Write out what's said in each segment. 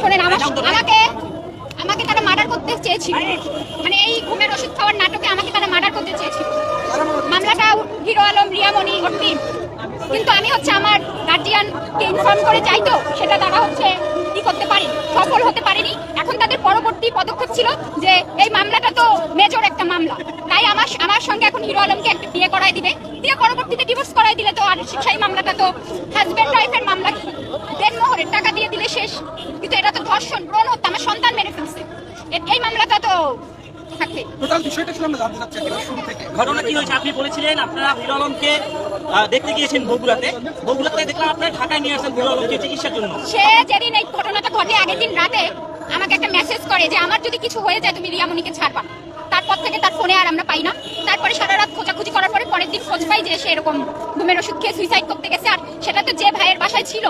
শোনেন, আমাকে আমাকে তারা মার্ডার করতে চেয়েছিল। মানে এই ঘুমের ওষুধ খাওয়ার নাটকে আমাকে তারা মার্ডার করতে চেয়েছিল। মামলাটা হিরো আলম, রিয়ামণি, ওর কিন্তু আমি হচ্ছে আমার গার্জিয়ানকে ইনফর্ম করে যাই তো, সেটা তারা হচ্ছে কি করতে পারি সফল হতে পারেনি। এখন তাদের পরবর্তী পদক্ষেপ ছিল যে এই মামলাটা তো মেজর আমার সঙ্গে এখন হিরো আলমকে একটা বিয়ে করাই দিবে। দিয়ে পরবর্তীতে ডিভোর্স করাই দিলে তো আর সেই মামলাটা তো হাজব্যান্ড ওয়াইফের মামলা কি? দেড়মোহরের টাকা দিয়ে দিলে শেষ। কিন্তু এটা তো ধর্ষণ ব্রণ হত্যা আমার সন্তান মেরে ফেলছে। এই মামলাটা তো থাকবে। টোটাল বিষয়টা শুনে আমরা জানতে চাচ্ছি শুরু থেকে। ঘটনা কি হয়েছে? আপনি বলেছিলেন আপনারা হিরো আলমকে দেখতে গিয়েছেন বগুড়াতে। বগুড়াতে দেখলাম আপনারা ঢাকায় নিয়ে আসেন হিরো আলমকে চিকিৎসার জন্য। সে যেদিন এই ঘটনাটা ঘটে আগের দিন রাতে আমাকে একটা মেসেজ করে যে আমার যদি কিছু হয়ে যায় তুমি রিয়ামণিকে ছাড়বা। তারপর থেকে তার ফোনে আর আমরা পাই না। তারপরে সারা রাত খোঁজাখুঁজি করার পরে পরের দিন খোঁজ পাই যে সে এরকম ঘুমের ওষুধ খেয়ে সুইসাইড করতে গেছে। আর সেটা তো যে ভাইয়ের বাসায় ছিল,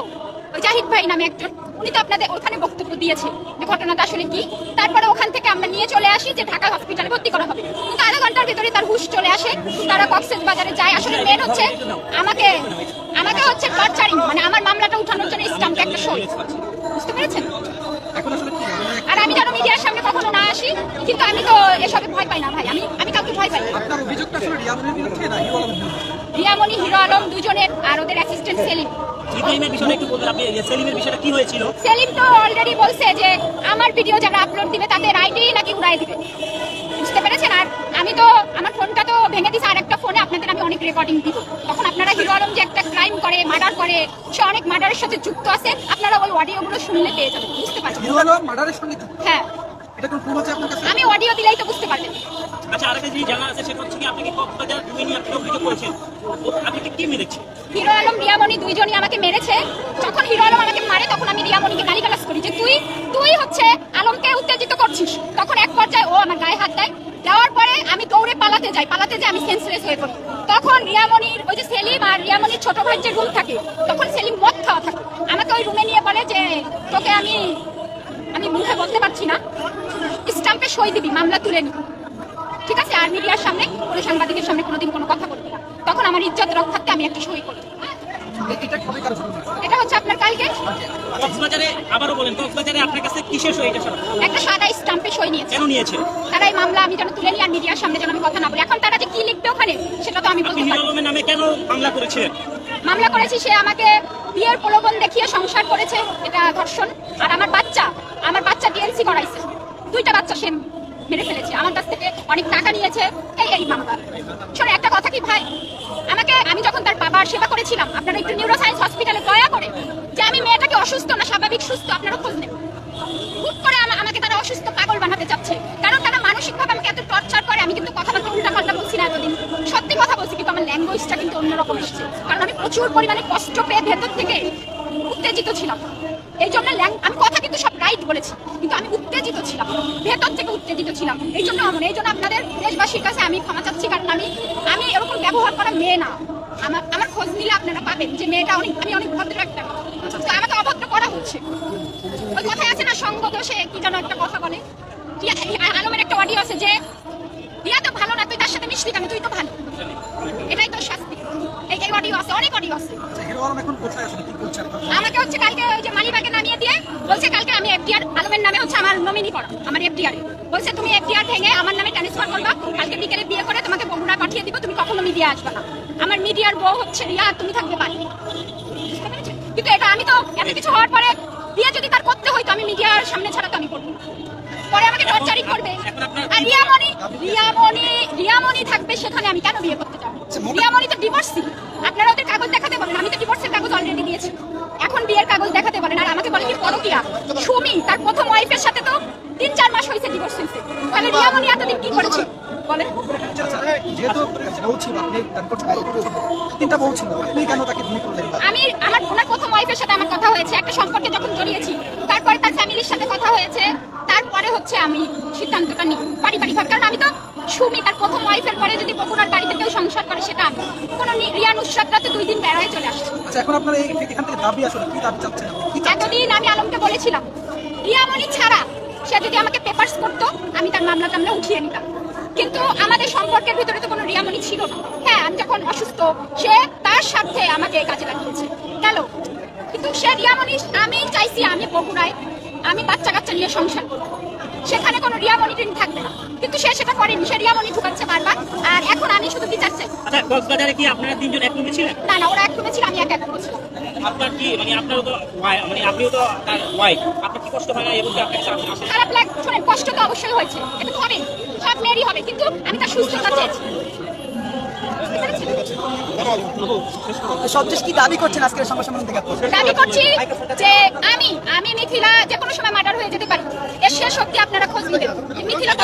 ওই জাহিদ ভাই নামে একজন, উনি তো আপনাদের ওখানে বক্তব্য দিয়েছে যে ঘটনাটা আসলে কি। তারপরে ওখান থেকে আমরা নিয়ে চলে আসি যে ঢাকা হসপিটালে ভর্তি করা হবে। কিন্তু আধা ঘণ্টার ভিতরে তার হুশ চলে আসে, তারা কক্সেস বাজারে যায়। আসলে মেন হচ্ছে আমাকে আমাকে হচ্ছে মানে আমার মামলাটা উঠানোর জন্য স্টাম্পে একটা সই বুঝতে পেরেছেন এখন আসলে কি মানে আর আমি যেন মিডিয়ার সামনে কখনো না আসি কিন্তু আমি তো এসবে ভয় পাই না ভাই আমি আমি কাউকে ভয় পাই না আপনার অভিযোগটা আসলে রিয়ামনের বিরুদ্ধে না হিরো আলমের বিরুদ্ধে রিয়ামণি হিরো আলম দুজনে আর ওদের অ্যাসিস্ট্যান্ট সেলিম। ইব্রাহিমের বিষয়টা একটু বলবেন আপনি সেলিমের বিষয়টা কি হয়েছিল? সেলিম তো অলরেডি বলছে যে আমার ভিডিও যারা আপলোড দিবে তাদের আইডি নাকি উড়াই দিবে। বুঝতে পেরেছেন? আর আমি তো আমার ফোনটা তো ভেঙে দিছে আর একটা ফোনে আপনাদের আমি অনেক রেকর্ডিং দিব। তখন আপনারা হিরো আলম যে একটা ক্রাইম করে মার্ডার করে সে অনেক মার্ডারের সাথে যুক্ত আছে আপনারা ওই অডিওগুলো শুনলে পেয়ে যাবেন। বুঝতে পারছেন? হিরো আলম মার্ডারের সঙ্গে হ্যাঁ। এটা কোন আছে আপনার কাছে? আমি অডিও দিলেই তো বুঝতে পারবেন। আচ্ছা আরেকটা জিনিস জানা আছে সেটা হচ্ছে কি আপনি কি কক্সবাজার তুমি আপনি অভিযোগ করেছেন? আপনি কি কি মেরেছে হিরো আলম রিয়ামণি দুইজনই আমাকে মেরেছে। যখন হিরো আলম আমাকে মারে তখন আমি রিয়ামণিকে গালিগালাজ করি যে তুই তুই হচ্ছে আলমকে উত্তেজিত করছিস। তখন এক পর্যায়ে ও আমার গায়ে হাত দেয়। দেওয়ার পরে আমি দৌড়ে পালাতে যাই পালাতে যাই আমি সেন্সলেস হয়ে পড়ি। তখন রিয়ামণির ওই যে সেলিম আর রিয়ামণির ছোট ভাইয়ের যে রুম থাকে তখন সেলিম মদ খাওয়া থাকে। আমাকে ওই রুমে নিয়ে বলে যে তোকে আমি আমি মুখে বলতে পারছি না। স্টাম্পে সই দিবি মামলা তুলে নিবি। ঠিক আছে? আর মিডিয়ার সামনে কোনো সাংবাদিকের সামনে কোনোদিন কোনো কথা বলবি না। তখন আমার ইজ্জত রক্ষার্থে আমি একটা সই করি এটা হচ্ছে আপনার কালকে? কক্সবাজারে আবারও বলেন কক্সবাজারে আপনার কাছে কিসের সই একটা সাদা স্টাম্পে সই নিয়েছে। কেন নিয়েছে? তারা এই মামলা আমি যেন তুলে নিই আর মিডিয়ার সামনে যেন আমি কথা না বলি। এখন তারা যে কি লিখবে ওখানে সেটা তো আমি বলতে পারি নামে কেন মামলা করেছিলেন মামলা করেছি সে আমাকে বিয়ের প্রলোভন দেখিয়ে সংসার করেছে এটা ধর্ষণ। আর আমার বাচ্চা আমার বাচ্চা ডিএনসি করাইছে। দুইটা বাচ্চা সে মেরে ফেলেছে। আমার কাছ থেকে অনেক টাকা নিয়েছে। এই এই মামলা শোনো, একটা কথা কি ভাই? আমাকে, আমি যখন তার বাবার সেবা করেছিলাম, আপনারা একটু নিউরো সায়েন্স হসপিটালে দয়া করে যে আমি মেয়েটাকে অসুস্থ না, স্বাভাবিক সুস্থ আপনারা খোঁজ নেবেন হুট করে আমা- আমাকে তারা অসুস্থ পাগল বানাতে চাচ্ছে। কারণ তারা মানসিকভাবে আমাকে এত টর্চার করে, আমি কিন্তু কথাবার্তা উল্টা পাল্টা বলছি না এতদিন। সত্যি কথা বলছি, কিন্তু আমার ল্যাঙ্গুয়েজটা কিন্তু অন্যরকম এসেছে। কারণ আমি প্রচুর পরিমাণে কষ্ট পেয়ে ভেতর থেকে উত্তেজিত ছিলাম। এই জন্য আমি কথা কিন্তু সব রাইট বলেছি কিন্তু আমি উত্তেজিত ছিলাম ভেতর থেকে উত্তেজিত ছিলাম। এই জন্য এই জন্য আপনাদের দেশবাসীর কাছে আমি ক্ষমা চাচ্ছি, কারণ আমি আমি এরকম ব্যবহার করা মেয়ে না। আমার আমার খোঁজ নিলে আপনারা পাবেন যে মেয়েটা অনেক, আমি অনেক ভদ্র একটা। তো আমাকে অভদ্র করা হচ্ছে। ওই কথায় আছে না, সঙ্গ দোষে কি যেন একটা কথা বলে। আলমের একটা অডিও আছে যে, রিয়া তো ভালো না, তুই তার সাথে মিশলি কেন? তুই তো ভালো। এটাই তো শাস্তি। এই অডিও আছে অনেক অডিও আছে। আচ্ছা, আমাকে হচ্ছে কালকে ওই যে মালিবাগে নামিয়ে দিয়ে বলছে কালকে আমি এফডিআর আলমের নামে হচ্ছে আমার নমিনি করা আমার এফডিআর বলছে তুমি এফডিআর ভেঙে আমার নামে ট্রান্সফার করবা কালকে বিকেলে বিয়ে করে তোমাকে বগুড়া পাঠিয়ে দিব তুমি কখনো মিডিয়া আসবে না। আমার মিডিয়ার বউ হচ্ছে রিয়া তুমি থাকবে বাড়ি। কিন্তু এটা আমি তো এত কিছু হওয়ার পরে বিয়ে যদি তার করতে হইতো আমি মিডিয়ার সামনে ছাড়া তো আমি করব পরে আমাকে টর্চারিং করবে। আর রিয়ামণি রিয়ামণি রিয়ামণি থাকবে সেখানে আমি কেন বিয়ে করতে যাব? রিয়ামণি তো ডিভোর্সি আপনারা ওদের কাগজ দেখাতে বলেন আমি তো ডিভোর্সের কাগজ অলরেডি দিয়েছি। এখন বিয়ের কাগজ দেখাতে বলেন আর আমাকে বলে কি পরকিয়া? সুমি তার প্রথম ওয়াইফের সাথে তো তিন চার মাস হয়েছে ডিভোর্স হয়েছে। তাহলে রিয়ামণি এতদিন কি করেছে? বলেন। আচ্ছা, যেহেতু বউ ছিল আপনি তিনটা বউ ছিল আপনি কেন তাকে ভূমি করলেন? আমি আমার ওনার প্রথম ওয়াইফের সাথে আমার কথা হয়েছে একটা সম্পর্কে যখন জড়িয়েছি। তারপরে তার ফ্যামিলির সাথে কথা হয়েছে। তারপরে হচ্ছে আমি সিদ্ধান্তটা নিই পারিবারিক কারণ আমি তো সুমি তার প্রথম ওয়াইফের পরে যদি বকুড়ার কেউ সংসার করে সেটা আমি। কোনো নি- রিয়া নুসরাতরা তো দুই দিন বেড়ায় চলে আসছে। আচ্ছা এখন আপনার এই এখান থেকে দাবি আসলে কি দাবি চাচ্ছেন এতদিন আমি আলমকে বলেছিলাম রিয়ামণি ছাড়া। সে যদি আমাকে পেপারস করতো আমি তার মামলা টামলা উঠিয়ে নিতাম। কিন্তু আমাদের সম্পর্কের ভিতরে তো কোনো রিয়ামণি ছিল না। হ্যাঁ আমি যখন অসুস্থ সে তার সাথে আমাকে কাজে লাগিয়েছে। গেল। কিন্তু সে রিয়ামণি আমি চাইছি আমি বগুড়ায় আমি বাচ্চা কাচ্চা নিয়ে সংসার করব। সেখানে কোনো রিয়ামণি ট্রেন থাকবে না। কিন্তু সে সেটা করেনি। সে রিয়া রিয়ামণি ঢুকাচ্ছে বারবার। আর এখন আমি শুধু বিচার চাই। আচ্ছা কক্সবাজারে কি আপনারা তিনজন এক রুমে ছিলেন? না না ওরা এক রুমে ছিল আমি এক এক রুমে ছিলাম। আপনার কি মানে আপনারও তো মানে আপনিও তো তার ওয়াইফ আপনার কি কষ্ট হয় না এবং আপনার কাছে আসে খারাপ লাগ শোনেন কষ্ট তো অবশ্যই হয়েছে। এটা তো হবে সব মেয়েরই হবে। কিন্তু আমি তার সুস্থতা চেয়েছি পেরেছেন? কি দাবি করছেন আজকের সংবাদ সম্মেলন থেকে দাবি করছি যে আমি আমি মিথিলা যে কোনো সময় মার্ডার হয়ে যেতে পারি এর শেষ শক্তি আপনারা খোঁজ নিবেন মিথিলা